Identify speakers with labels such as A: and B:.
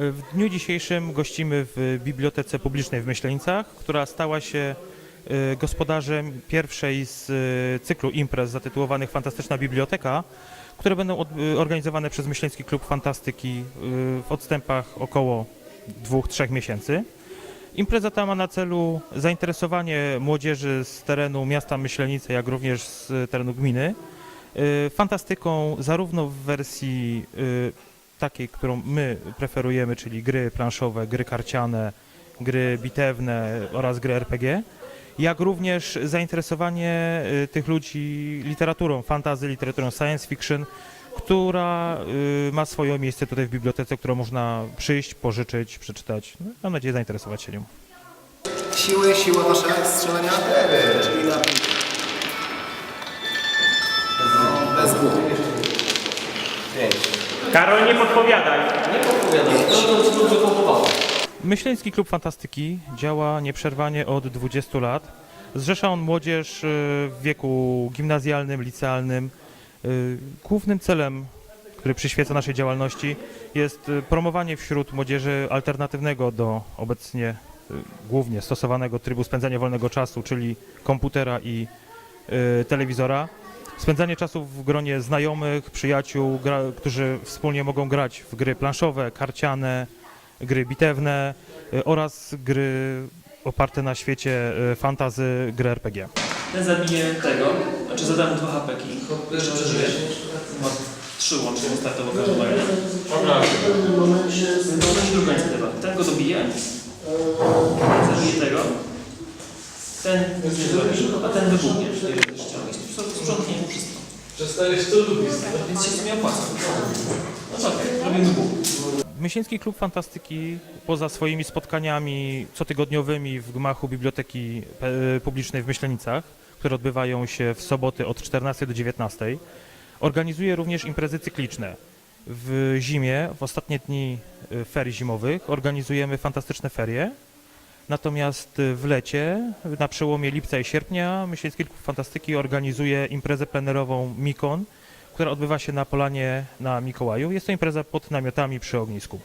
A: W dniu dzisiejszym gościmy w Bibliotece Publicznej w Myślenicach, która stała się e, gospodarzem pierwszej z e, cyklu imprez zatytułowanych Fantastyczna Biblioteka, które będą e, organizowane przez Myśleński Klub Fantastyki w odstępach około dwóch, trzech miesięcy. Impreza ta ma na celu zainteresowanie młodzieży z terenu miasta Myślenice, jak również z terenu gminy fantastyką zarówno w wersji takiej, którą my preferujemy, czyli gry planszowe, gry karciane, gry bitewne oraz gry RPG, jak również zainteresowanie y, tych ludzi literaturą fantasy, literaturą science fiction, która y, ma swoje miejsce tutaj w bibliotece, którą można przyjść, pożyczyć, przeczytać. No, mam nadzieję zainteresować się nią.
B: Siły, siła wasza strzelania? Czyli na no, bez dwóch.
A: Karol, nie podpowiadaj!
C: Nie podpowiadam, to dobrze.
A: Myśleński Klub Fantastyki działa nieprzerwanie od 20 lat. Zrzesza on młodzież y, w wieku gimnazjalnym, licealnym. Y, Głównym celem, który przyświeca naszej działalności, jest y, promowanie wśród młodzieży alternatywnego do obecnie y, głównie stosowanego trybu spędzania wolnego czasu, czyli komputera i y, telewizora. Spędzanie czasu w gronie znajomych, przyjaciół, gra, którzy wspólnie mogą grać w gry planszowe, karciane, gry bitewne y, oraz gry oparte na świecie y, fantazy, gry RPG.
C: Ten zabije tego, znaczy zadam mu dwa hapeki. Jeszcze przeżyjesz? Ma trzy łącznie startowo każdy ma jeden. Dobra. Do końca chyba. Ten go dobije. Ten zabije tego. Ten nic nie zrobi, a ten wybuchnie, jeżeli będziesz chciał. I sprzątnie mu wszystko.
D: Przestaniesz to lubić.
C: Więc się w sumie opłaca. No co, robimy buch.
A: Myśleński Klub Fantastyki poza swoimi spotkaniami cotygodniowymi w gmachu Biblioteki e, Publicznej w Myślenicach, które odbywają się w soboty od 14 do 19, organizuje również imprezy cykliczne. W zimie, w ostatnie dni e, ferii zimowych, organizujemy fantastyczne ferie. Natomiast e, w lecie, na przełomie lipca i sierpnia, Myśleński Klub Fantastyki organizuje imprezę plenerową Mikon, która odbywa się na polanie na Mikołaju. Jest to impreza pod namiotami przy ognisku.